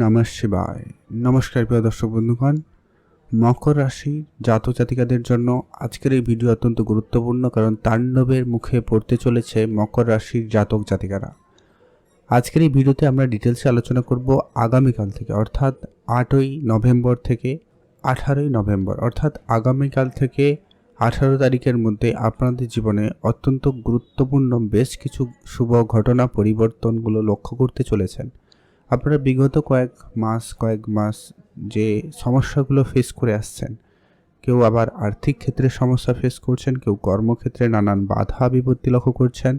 নমঃ শিবায়। নমস্কার প্রিয় দর্শক বন্ধুগণ, মকর রাশি জাতক জাতিকাদের জন্য আজকের এই ভিডিও অত্যন্ত গুরুত্বপূর্ণ কারণ তাণ্ডবের মুখে পড়তে চলেছে মকর রাশির জাতক জাতিকারা। আজকের এই ভিডিওতে আমরা ডিটেলসে আলোচনা করব আগামীকাল থেকে, অর্থাৎ আটই নভেম্বর থেকে আঠারোই নভেম্বর, অর্থাৎ আগামীকাল থেকে আঠারো তারিখের মধ্যে আপনাদের জীবনে অত্যন্ত গুরুত্বপূর্ণ বেশ কিছু শুভ ঘটনা পরিবর্তনগুলো লক্ষ্য করতে চলেছেন। আপনারা বিগত কয়েক মাস কয়েক মাস যে সমস্যাগুলো ফেস করে আসছেন, কেউ আবার আর্থিক ক্ষেত্রে সমস্যা ফেস করছেন, কেউ কর্মক্ষেত্রে নানান বাধা বিপত্তি লক্ষ্য করছেন,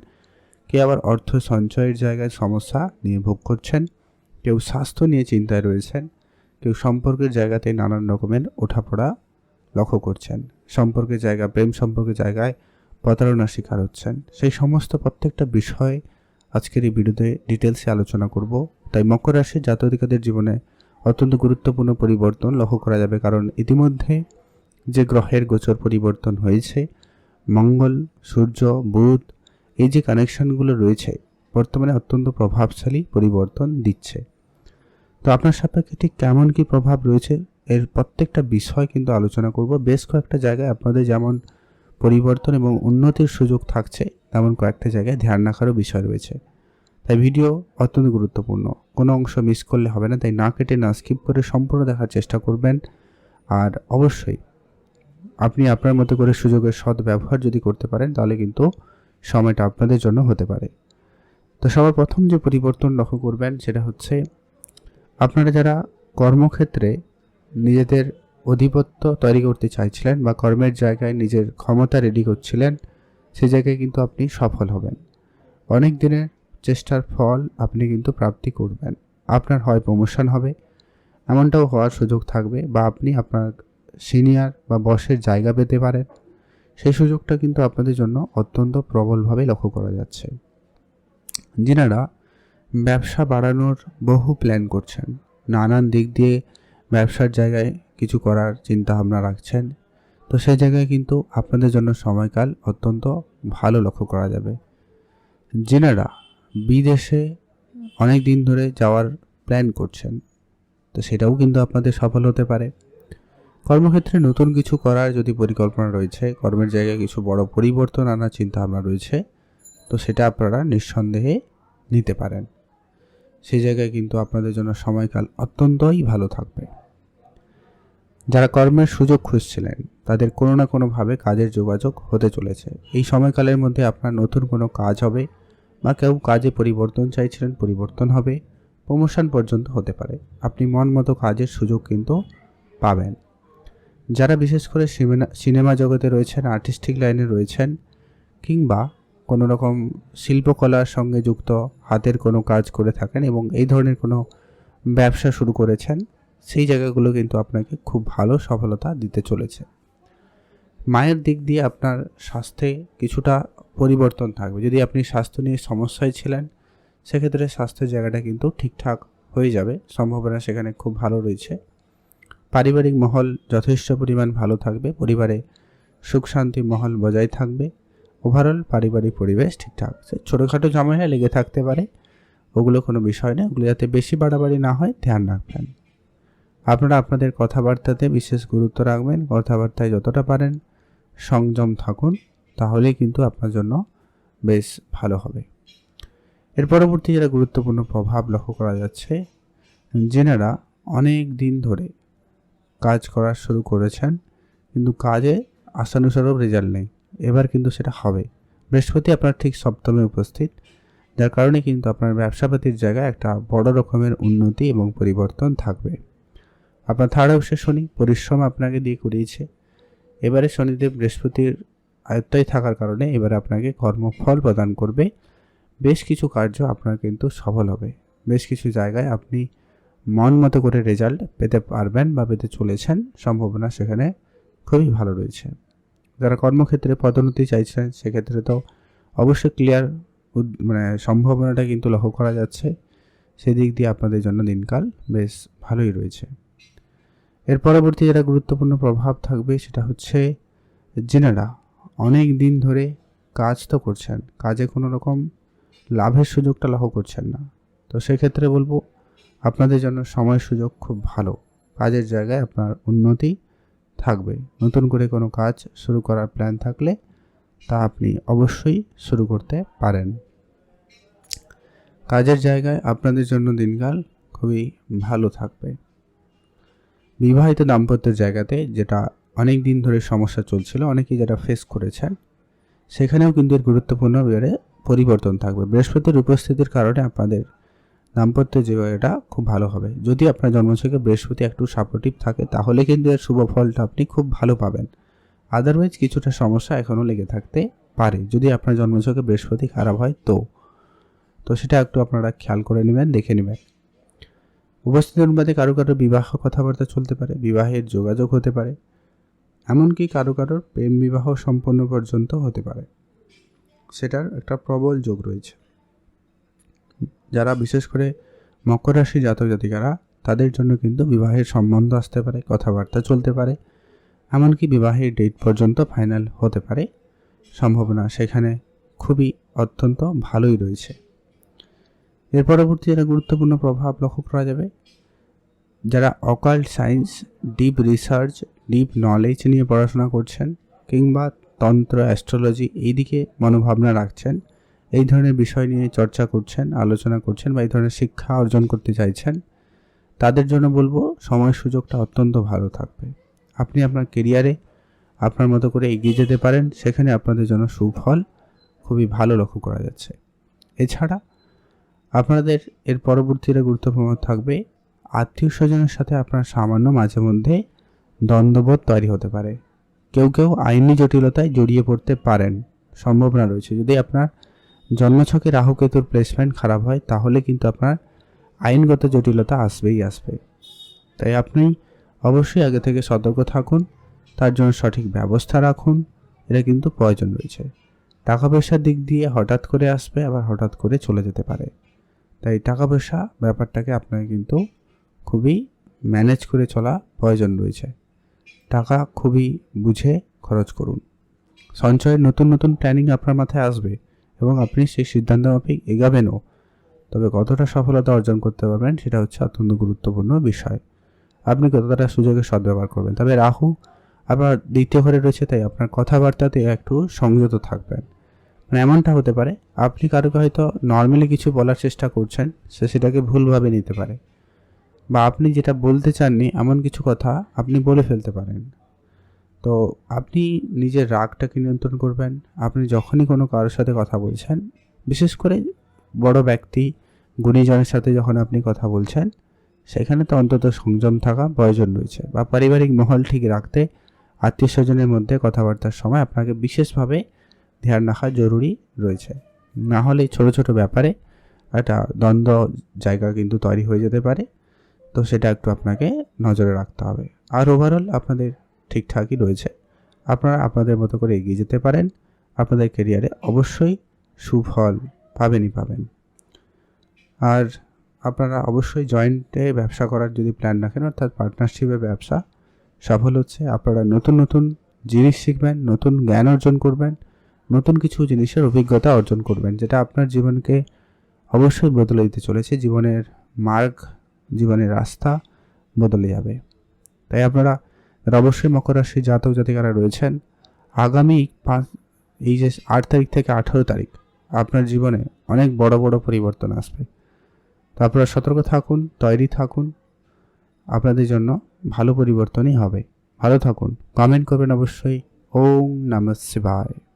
কেউ আবার অর্থ সঞ্চয়ের জায়গায় সমস্যা নিয়ে ভোগ করছেন, কেউ স্বাস্থ্য নিয়ে চিন্তায় রয়েছেন, কেউ সম্পর্কের জায়গাতে নানান রকমের ওঠাপড়া লক্ষ্য করছেন, সম্পর্কের জায়গা, প্রেম সম্পর্কের জায়গায় প্রতারণার শিকার হচ্ছেন। সেই সমস্ত প্রত্যেকটা বিষয় আজকের এই ভিডিওতে ডিটেলসে আলোচনা করব। তাই মকর রাশির জাতকাদের জীবনে অত্যন্ত গুরুত্বপূর্ণ পরিবর্তন লক্ষ্য করা যাবে। কারণ ইতিমধ্যে যে গ্রহের গোচর পরিবর্তন হয়েছে, মঙ্গল, সূর্য, বুধ, এই যে কানেকশনগুলো রয়েছে, বর্তমানে অত্যন্ত প্রভাবশালী পরিবর্তন দিচ্ছে। তো আপনার সাপেক্ষে ঠিক কেমন কি প্রভাব রয়েছে, এর প্রত্যেকটা বিষয় কিন্তু আলোচনা করব। বেশ কয়েকটা জায়গায় আপনাদের যেমন পরিবর্তন এবং উন্নতির সুযোগ থাকছে, তেমন কয়েকটা জায়গায় ধ্যান রাখারও বিষয় রয়েছে। তাই ভিডিও অত্যন্ত গুরুত্বপূর্ণ। কোনো অংশ মিস করলে হবে না, তাই না কেটে না স্কিপ করে সম্পূর্ণ দেখার চেষ্টা করবেন। আর অবশ্যই আপনি আপনার মতো করে সুযোগের সৎ ব্যবহার যদি করতে পারেন, তাহলে কিন্তু সময়টা আপনাদের জন্য হতে পারে। তো সবার প্রথম যে পরিবর্তন লক্ষ্য করবেন, সেটা হচ্ছে আপনারা যারা কর্মক্ষেত্রে নিজেদের অধিপত্য তৈরি করতে চাইছিলেন বা কর্মের জায়গায় নিজের ক্ষমতা রেডি করছিলেন সেই জায়গায় কিন্তু আপনি সফল হবেন। অনেক দিনের চেষ্টার ফল আপনি কিন্তু প্রাপ্তি করবেন। আপনার হয় প্রমোশন হবে, এমনটাও হওয়ার সুযোগ থাকবে বা আপনি আপনার সিনিয়র বা বসের জায়গা পেতে পারেন। সেই সুযোগটা কিন্তু আপনাদের জন্য অত্যন্ত প্রবলভাবে লক্ষ্য করা যাচ্ছে। যেনারা ব্যবসা বাড়ানোর বহু প্ল্যান করছেন, নানান দিক দিয়ে ব্যবসার জায়গায় কিছু করার চিন্তা ভাবনা রাখছেন, তো সেই জায়গায় কিন্তু আপনাদের জন্য সময়কাল অত্যন্ত ভালো লক্ষ্য করা যাবে। যিনারা বিদেশে অনেক দিন ধরে যাওয়ার প্ল্যান করছেন। তো সেটাও কিন্তু আপনাদের সফল হতে পারে। কর্মক্ষেত্রে নতুন কিছু করার যদি পরিকল্পনা রয়েছে, কর্মের জায়গায় কিছু বড় পরিবর্তন আনার চিন্তা ভাবনা রয়েছে, তো সেটা আপনারা নিঃসন্দেহে নিতে পারেন। সেই জায়গায় কিন্তু আপনাদের জন্য সময়কাল অত্যন্তই ভালো থাকবে। যারা কর্মের সুযোগ খুঁজছিলেন, তাদের কোনো না কোনোভাবে কাজের যোগাযোগ হতে চলেছে। এই সময়কালের মধ্যে আপনার নতুন কোনো কাজ হবে বা কেউ কাজে পরিবর্তন চাইছিলেন, পরিবর্তন হবে প্রমোশন পর্যন্ত হতে পারে। আপনি মন মতো কাজের সুযোগ কিন্তু পাবেন। যারা বিশেষ করে সিনেমা জগতে রয়েছেন আর্টিস্টিক লাইনে রয়েছেন, কিংবা কোনো রকম শিল্পকলার সঙ্গে যুক্ত, হাতের কোনো কাজ করে থাকেন এবং এই ধরনের কোনো ব্যবসা শুরু করেছেন, সেই জায়গাগুলো কিন্তু আপনাকে খুব ভালো সফলতা দিতে চলেছে। মায়ের দিক দিয়ে আপনার স্বাস্থ্যে কিছুটা পরিবর্তন থাকবে। যদি আপনি স্বাস্থ্য নিয়ে সমস্যায় ছিলেন, সেক্ষেত্রে স্বাস্থ্যের জায়গাটা কিন্তু ঠিকঠাক হয়ে যাবে। সম্ভাবনা সেখানে খুব ভালো রয়েছে। পারিবারিক মহল যথেষ্ট পরিমাণ ভালো থাকবে। পরিবারে সুখ শান্তি মহল বজায় থাকবে। ওভারঅল পারিবারিক পরিবেশ ঠিকঠাক। ছোটোখাটো ঝামেলা লেগে থাকতে পারে। ওগুলো কোনো বিষয় না। ওগুলো যাতে বেশি বাড়াবাড়ি না হয়, ধ্যান রাখবেন। আপনারা আপনাদের কথাবার্তাতে বিশেষ গুরুত্ব রাখবেন। কথাবার্তায় যতটা পারেন সংযম থাকুন। তাহলেই কিন্তু আপনার জন্য বেশ ভালো হবে। এর পরবর্তী যারা গুরুত্বপূর্ণ প্রভাব লক্ষ্য করা যাচ্ছে যেনারা অনেক দিন ধরে কাজ করা শুরু করেছেন, কিন্তু কাজে আশানুসারও রেজাল্ট নেই। এবার কিন্তু সেটা হবে। বৃহস্পতি আপনার ঠিক সপ্তমে উপস্থিত, যার কারণে কিন্তু আপনার ব্যবসাপাতির জায়গায় একটা বড় রকমের উন্নতি এবং পরিবর্তন থাকবে। আপনার থার্ড হাউসে শনি, পরিশ্রম আপনাকে দিয়ে করিয়েছে এবারে শনিদেব বৃহস্পতির আয়ত্তায় থাকার কারণে এবারে আপনাকে কর্মফল প্রদান করবে। বেশ কিছু কার্য আপনার কিন্তু সফল হবে। বেশ কিছু জায়গায় আপনি মন মতো করে রেজাল্ট পেতে পারবেন বা পেতে চলেছেন। সম্ভাবনা সেখানে খুবই ভালো রয়েছে। যারা কর্মক্ষেত্রে পদোন্নতি চাইছেন, সেক্ষেত্রে তো অবশ্যই ক্লিয়ার মানে সম্ভাবনাটা কিন্তু লক্ষ্য করা যাচ্ছে। সেদিক দিয়ে আপনাদের জন্য দিনকাল বেশ ভালোই রয়েছে। এর পরবর্তী যেটা গুরুত্বপূর্ণ প্রভাব থাকবে সেটা হচ্ছে জেনারা। অনেক দিন ধরে কাজ তো করছেন, কাজে কোনো রকম লাভের সুযোগটা লক্ষ্য করছেন না। তো সেক্ষেত্রে বলব, আপনাদের জন্য সময় সুযোগ খুব ভালো। কাজের জায়গায় আপনার উন্নতি থাকবে। নতুন করে কোনো কাজ শুরু করার প্ল্যান থাকলে তা আপনি অবশ্যই শুরু করতে পারেন। কাজের জায়গায় আপনাদের জন্য দিনকাল খুবই ভালো থাকবে। বিবাহিত দাম্পত্যের জায়গাতে যেটা অনেক দিন ধরে সমস্যা চলছিল, অনেকেই যেটা ফেস করেছেন, সেখানেও কিন্তু এর গুরুত্বপূর্ণ পরিবর্তন থাকবে। বৃহস্পতির উপস্থিতির কারণে আপনাদের দাম্পত্য জীবনটা খুব ভালো হবে। যদি আপনার জন্মছকে বৃহস্পতি একটু সাপোর্টিভ থাকে, তাহলে কিন্তু এর শুভ ফলটা আপনি খুব ভালো পাবেন। আদারওয়াইজ কিছুটা সমস্যা এখনও লেগে থাকতে পারে। যদি আপনার জন্মছকে বৃহস্পতি খারাপ হয়, তো তো সেটা একটু আপনারা খেয়াল করে নেবেন, দেখে নেবেন। উপস্থিত অনুপাতে কারও কারও বিবাহ কথাবার্তা চলতে পারে, বিবাহের যোগাযোগ হতে পারে। এমনকি কারও কারোর প্রেম বিবাহ সম্পন্ন পর্যন্ত হতে পারে। সেটার একটা প্রবল যোগ রয়েছে। যারা বিশেষ করে মকর রাশি জাতক জাতিকারা, তাদের জন্য কিন্তু বিবাহের সম্বন্ধ আসতে পারে, কথাবার্তা চলতে পারে। এমনকি বিবাহের ডেট পর্যন্ত ফাইনাল হতে পারে। সম্ভাবনা সেখানে খুবই অত্যন্ত ভালোই রয়েছে। এর পরবর্তী একটা গুরুত্বপূর্ণ প্রভাব লক্ষ্য করা যাবে। যারা occult science deep research deep knowledge নিয়ে পড়াশোনা করছেন কিংবা তন্ত্র অ্যাস্ট্রোলজি এই দিকে মনোভাবনা রাখছেন, এই ধরনের বিষয় নিয়ে চর্চা করছেন, আলোচনা করছেন বা এই ধরনের শিক্ষা অর্জন করতে চাইছেন, তাদের জন্য বলব সময় সুযোগটা অত্যন্ত ভালো থাকবে। আপনি আপনার কেরিয়ারে আপনার মতো করে এগিয়ে যেতে পারেন, সেখানে আপনাদের জন্য সুফল খুবই ভালো লক্ষ্য করা যাচ্ছে। এছাড়া আপনাদের এর পরবর্তীতে গুরুত্বপূর্ণ থাকবে আত্মীয় স্বজনের সাথে আপনার সামান্য মাঝে মধ্যে দ্বন্দ্ববোধ তৈরি হতে পারে। কেউ কেউ আইনি জটিলতায় জড়িয়ে পড়তে পারেন। সম্ভাবনা রয়েছে। যদি আপনার জন্মছকে রাহুকেতুর প্লেসমেন্ট খারাপ হয়, তাহলে কিন্তু আপনার আইনগত জটিলতা আসবেই আসবে। তাই আপনি অবশ্যই আগে থেকে সতর্ক থাকুন, তার জন্য সঠিক ব্যবস্থা রাখুন। এটা কিন্তু প্রয়োজন রয়েছে। টাকা পয়সার দিক দিয়ে হঠাৎ করে আসবে, আবার হঠাৎ করে চলে যেতে পারে। তাই টাকা পয়সা ব্যাপারটাকে আপনাকে কিন্তু খুবই ম্যানেজ করে চলা প্রয়োজন রয়েছে। টাকা খুবই বুঝে খরচ করুন। সঞ্চয়ের নতুন নতুন প্ল্যানিং আপনার মাথায় আসবে এবং আপনি সেই সিদ্ধান্ত মাফিক এগাবেনও। তবে কতটা সফলতা অর্জন করতে পারবেন সেটা হচ্ছে অত্যন্ত গুরুত্বপূর্ণ বিষয়। আপনি কতটা সুযোগের সদ্ব্যবহার করবেন? তবে রাহু আবার দ্বিতীয় ঘরে রয়েছে, তাই আপনার কথাবার্তাতে একটু সংযত থাকবেন। মানে এমনটা হতে পারে, আপনি কারোকে হয়তো নর্মালি কিছু বলার চেষ্টা করছেন, সে সেটাকে ভুলভাবে নিতে পারে। বা আপনি যেটা বলতে চাননি, এমন কিছু কথা আপনি বলে ফেলতে পারেন। তো আপনি নিজের রাগটাকে নিয়ন্ত্রণ করবেন। আপনি যখনই কোনো কারোর সাথে কথা বলছেন, বিশেষ করে বড় ব্যক্তি, গুণীজনের সাথে যখন আপনি কথা বলছেন, সেখানে তো অন্তত সংযম থাকা প্রয়োজন রয়েছে বা পারিবারিক মহল ঠিক রাখতে আত্মীয় স্বজনের মধ্যে কথাবার্তার সময় আপনাকে বিশেষভাবে ধ্যান রাখা জরুরি রয়েছে। না হলে ছোট ছোট ব্যাপারে একটা দ্বন্দ্ব জায়গা কিন্তু তৈরি হয়ে যেতে পারে। তো সেটা একটু আপনাকে নজরে রাখতে হবে। আর ওভারঅল আপনাদের ঠিকঠাকই রয়েছে। আপনারা আপনাদের মতো করে এগিয়ে যেতে পারেন। আপনাদের কেরিয়ারে অবশ্যই সুফল পাবেনই পাবেন। আর আপনারা অবশ্যই জয়েন্টে ব্যবসা করার যদি প্ল্যান রাখেন, অর্থাৎ পার্টনারশিপে ব্যবসা, সফল হচ্ছে, আপনারা নতুন নতুন জিনিস শিখবেন, নতুন জ্ঞান অর্জন করবেন, নতুন কিছু জিনিসের অভিজ্ঞতা অর্জন করবেন, যেটা আপনার জীবনকে অবশ্যই বদলে দিতে চলেছে। জীবনের মার্গ জীবনের রাস্তা বদলে যাবে। তাই আপনারা অবশ্যই মকর রাশি জাতক জাতিকারা রয়েছেন। আগামী পাঁচ, এই যে আট তারিখ থেকে আঠেরো তারিখ, আপনার জীবনে অনেক বড় বড় পরিবর্তন আসবে। তো আপনারা সতর্ক থাকুন, তৈরি থাকুন। আপনাদের জন্য ভালো পরিবর্তনই হবে। ভালো থাকুন। কমেন্ট করবেন অবশ্যই। ওম নমঃ শিবায়।